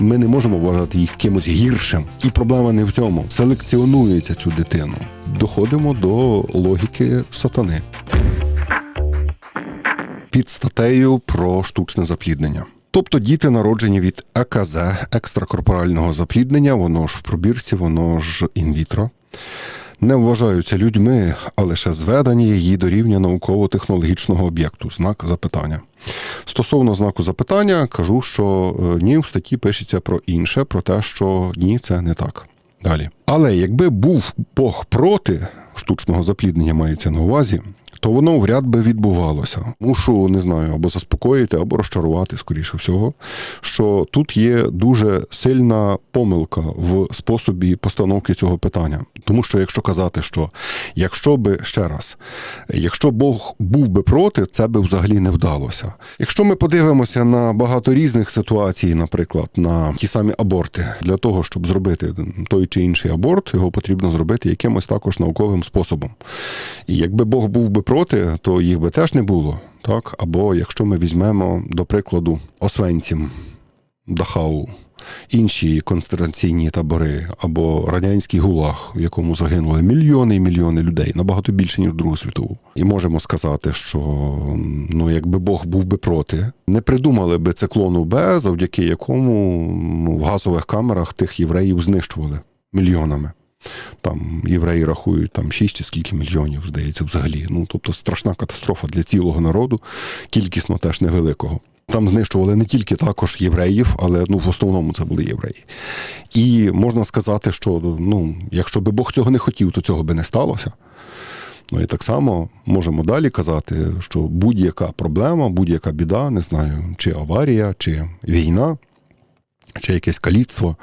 Ми не можемо вважати їх кимось гіршим. І проблема не в цьому. Селекціонується цю дитину. Доходимо до логіки сатани. Під статтею про штучне запліднення. Тобто діти народжені від АКЗ, екстракорпорального запліднення, воно ж в пробірці, воно ж інвітро, не вважаються людьми, а лише зведені її до рівня науково-технологічного об'єкту, знак запитання. Стосовно знаку запитання, кажу, що е, ні, в статті пишеться про інше, про те, що ні, це не так. Далі. Але якби був Бог проти штучного запліднення, мається на увазі, то воно вряд би відбувалося. Мушу не знаю, або заспокоїти, або розчарувати, скоріше всього, що тут є дуже сильна помилка в способі постановки цього питання. Тому що якщо казати, що якщо би ще раз, якщо Бог був би проти, це би взагалі не вдалося. Якщо ми подивимося на багато різних ситуацій, наприклад, на ті самі аборти, для того, щоб зробити той чи інший аборт, його потрібно зробити якимось також науковим способом. І якби Бог був би проти, то їх би теж не було. Так? Або якщо ми візьмемо, до прикладу, Освенцім, Дахау, інші концентраційні табори, або радянський гулаг, в якому загинули мільйони і мільйони людей, набагато більше, ніж Другу світову. І можемо сказати, що ну, якби Бог був би проти, не придумали би циклону Б, завдяки якому ну, в газових камерах тих євреїв знищували мільйонами. Там євреї рахують там 6 чи скільки мільйонів, здається, взагалі. Ну тобто страшна катастрофа для цілого народу, кількісно теж невеликого. Там знищували не тільки також євреїв, але ну в основному це були євреї. І можна сказати, що ну, якщо би Бог цього не хотів, то цього би не сталося. Ну і так само можемо далі казати, що будь-яка проблема, будь-яка біда, не знаю, чи аварія, чи війна, чи якесь каліцтво,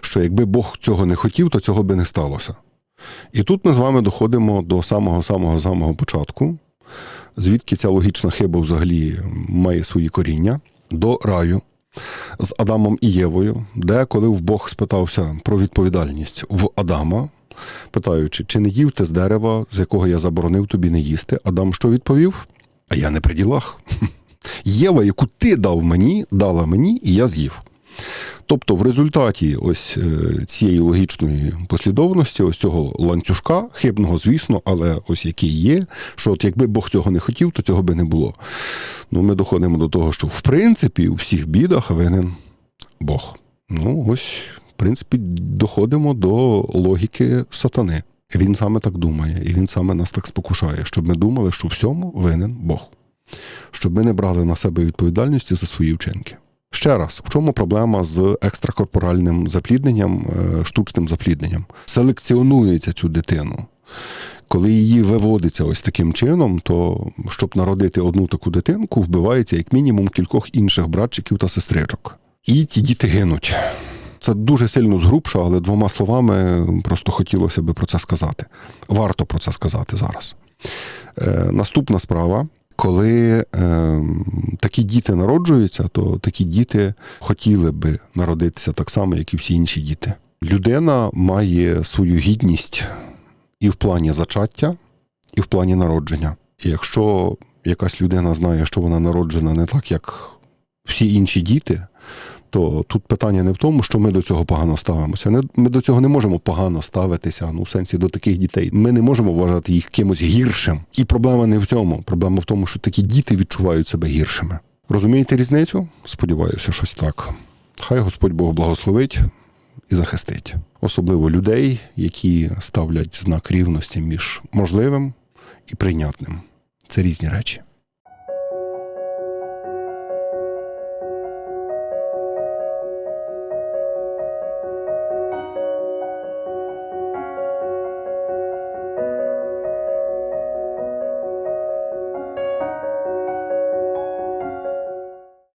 що якби Бог цього не хотів, то цього би не сталося. І тут ми з вами доходимо до самого-самого самого початку, звідки ця логічна хиба взагалі має свої коріння, до раю з Адамом і Євою, де коли в Бог спитався про відповідальність в Адама, питаючи, чи не їв ти з дерева, з якого я заборонив тобі не їсти, Адам що відповів? А я не при ділах. Єва, яку ти дав мені, дала мені, і я з'їв. Тобто, в результаті ось е, цієї логічної послідовності, ось цього ланцюжка, хибного, звісно, але ось який є, що от якби Бог цього не хотів, то цього би не було. Ну, ми доходимо до того, що в принципі у всіх бідах винен Бог. Ну, ось, в принципі, доходимо до логіки сатани. Він саме так думає, і він саме нас так спокушає, щоб ми думали, що всьому винен Бог, щоб ми не брали на себе відповідальності за свої вчинки. Ще раз, в чому проблема з екстракорпоральним заплідненням, е, штучним заплідненням? Селекціонується цю дитину. Коли її виводиться ось таким чином, то щоб народити одну таку дитинку, вбивається як мінімум кількох інших братчиків та сестричок. І ті діти гинуть. Це дуже сильно згрубша, але двома словами просто хотілося би про це сказати. Варто про це сказати зараз. Е, наступна справа. Коли е, такі діти народжуються, то такі діти хотіли би народитися так само, як і всі інші діти. Людина має свою гідність і в плані зачаття, і в плані народження. І якщо якась людина знає, що вона народжена не так, як всі інші діти, то тут питання не в тому, що ми до цього погано ставимося. Ми до цього не можемо погано ставитися, ну в сенсі до таких дітей. Ми не можемо вважати їх кимось гіршим. І проблема не в цьому. Проблема в тому, що такі діти відчувають себе гіршими. Розумієте різницю? Сподіваюся, щось так. Хай Господь Бог благословить і захистить, особливо людей, які ставлять знак рівності між можливим і прийнятним. Це різні речі.